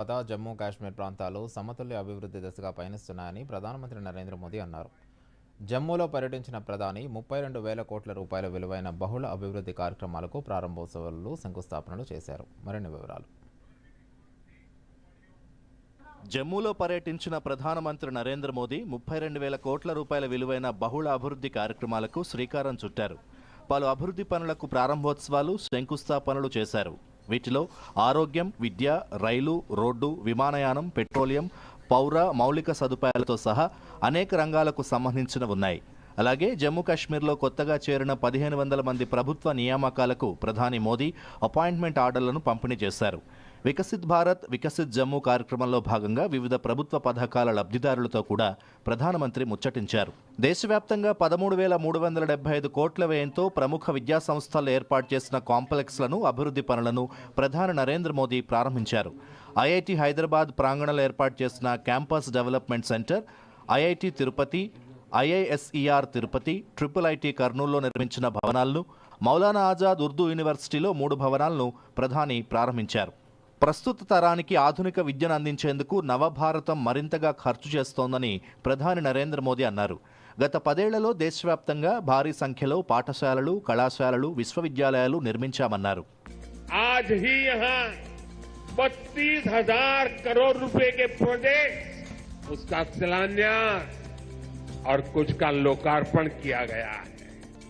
తర్వాత జమ్మూ కాశ్మీర్ ప్రాంతాలు సమతుల్య అభివృద్ధి దిశగా పయనిస్తున్నాయని ప్రధానమంత్రి నరేంద్ర మోదీ అన్నారు. జమ్మూలో పర్యటించిన ప్రధాని ముప్పై రెండు వేల కోట్ల రూపాయల విలువైన బహుళ అభివృద్ధి కార్యక్రమాలకు ప్రారంభోత్సవాలు శంకుస్థాపనలు చేశారు. మరిన్ని వివరాలు. జమ్మూలో పర్యటించిన ప్రధానమంత్రి నరేంద్ర మోదీ ముప్పై రెండు వేల కోట్ల రూపాయల విలువైన బహుళ అభివృద్ధి కార్యక్రమాలకు శ్రీకారం చుట్టారు. పలు అభివృద్ధి పనులకు ప్రారంభోత్సవాలు శంకుస్థాపనలు చేశారు. వీటిలో ఆరోగ్యం విద్య రైలు రోడ్డు విమానయానం పెట్రోలియం పౌర మౌలిక సదుపాయాలతో సహా అనేక రంగాలకు సంబంధించిన ఉన్నాయి. అలాగే జమ్మూ కాశ్మీర్లో కొత్తగా చేరిన పదిహేను వందల మంది ప్రభుత్వ నియామకాలకు ప్రధాని మోదీ అపాయింట్మెంట్ ఆర్డర్లను పంపిణీ చేశారు. వికసిత్ భారత్ వికసిత్ జమ్మూ కార్యక్రమంలో భాగంగా వివిధ ప్రభుత్వ పథకాల లబ్ధిదారులతో కూడా ప్రధానమంత్రి ముచ్చటించారు. దేశవ్యాప్తంగా పదమూడు వేల మూడు వందల డెబ్బై ఐదు కోట్ల వ్యయంతో ప్రముఖ విద్యా సంస్థలు ఏర్పాటు చేసిన కాంప్లెక్స్లను అభివృద్ధి పనులను ప్రధాని నరేంద్ర మోదీ ప్రారంభించారు. ఐఐటి హైదరాబాద్ ప్రాంగణంలో ఏర్పాటు చేసిన campus development centre IIT Tirupati IISER Tirupati triple IT కర్నూలులో నిర్మించిన భవనాలను మౌలానా ఆజాద్ ఉర్దూ యూనివర్సిటీలో మూడు భవనాలను ప్రధాని ప్రారంభించారు. ప్రస్తుత తరానికి ఆధునిక విద్యను అందించేందుకు నవభారతం మరింతగా ఖర్చు చేస్తోందని ప్రధాని నరేంద్ర మోదీ అన్నారు గత పదేళ్లలో దేశవ్యాప్తంగా భారీ సంఖ్యలో పాఠశాలలు కళాశాలలు విశ్వవిద్యాలయాలు నిర్మించామన్నారు आज ही यहाँ बत्तीस हजार करोड़ रुपए के प्रोजेक्ट उसका शिलान्यास और कुछ का लोकार्पण किया गया है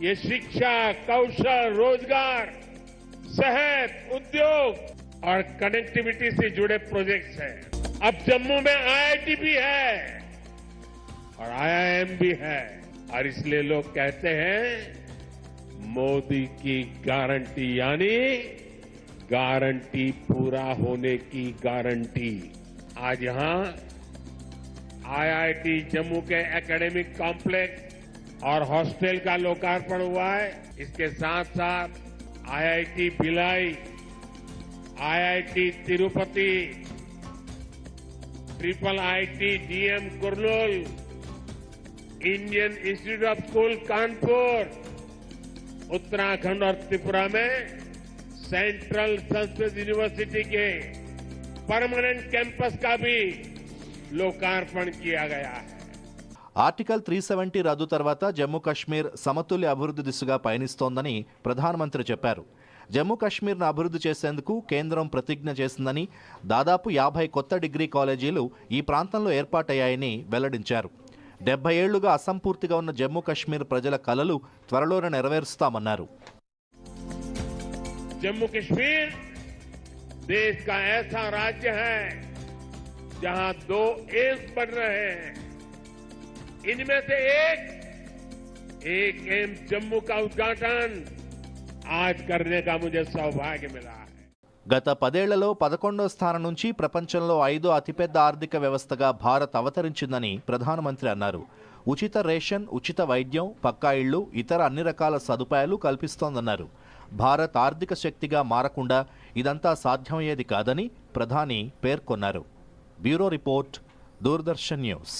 ये शिक्षा कौशल रोजगार सेहत उद्योग और कनेक्टिविटी से जुड़े प्रोजेक्ट्स हैं। अब जम्मू में आईआईटी भी है और आईआईएम भी है। और इसलिए लोग कहते हैं, मोदी की गारंटी, यानी गारंटी पूरा होने की गारंटी। आज यहाँ आईआईटी जम्मू के एकेडमिक कॉम्प्लेक्स और हॉस्टल का लोकार्पण हुआ है। इसके साथ साथ IIT Bhilai IIT Tirupati triple IT DM Kurnool Indian institute of school Kanpur Uttarakhand और त्रिपुरा में सेंट्रल संस्कृत यूनिवर्सिटी के परमानेंट कैंपस का भी लोकार्पण किया गया है ఆర్టికల్ త్రీ సెవెంటీ రద్దు తర్వాత జమ్మూ కాశ్మీర్ సమతుల్య అభివృద్ధి దిశగా పయనిస్తోందని ప్రధానమంత్రి చెప్పారు జమ్మూ కాశ్మీర్ను అభివృద్ధి చేసేందుకు కేంద్రం ప్రతిజ్ఞ చేసిందని దాదాపు యాభై కొత్త డిగ్రీ కాలేజీలు ఈ ప్రాంతంలో ఏర్పాటయ్యాయని వెల్లడించారు డెబ్బై ఏళ్లుగా అసంపూర్తిగా ఉన్న జమ్మూ కాశ్మీర్ ప్రజల కలలు త్వరలోనే నెరవేరుస్తామన్నారు जम्मू कश्मीर देश का ऐसा राज्य है जहां दो एम्स बन रहे हैं इनमें से एक एक एम्स जम्मू का उद्घाटन आज करने का मुझे सौभाग्य मिला है గత పదేళ్లలో పదకొండో స్థానం నుంచి ప్రపంచంలో ఐదో అతిపెద్ద ఆర్థిక వ్యవస్థగా భారత్ అవతరించిందని ప్రధానమంత్రి అన్నారు ఉచిత రేషన్ ఉచిత వైద్యం పక్కా ఇళ్లు ఇతర అన్ని రకాల సదుపాయాలు కల్పిస్తోందన్నారు భారత్ ఆర్థిక శక్తిగా మారకుండా ఇదంతా సాధ్యమయ్యేది కాదని ప్రధాని పేర్కొన్నారు బ్యూరో రిపోర్ట్ దూరదర్శన్ న్యూస్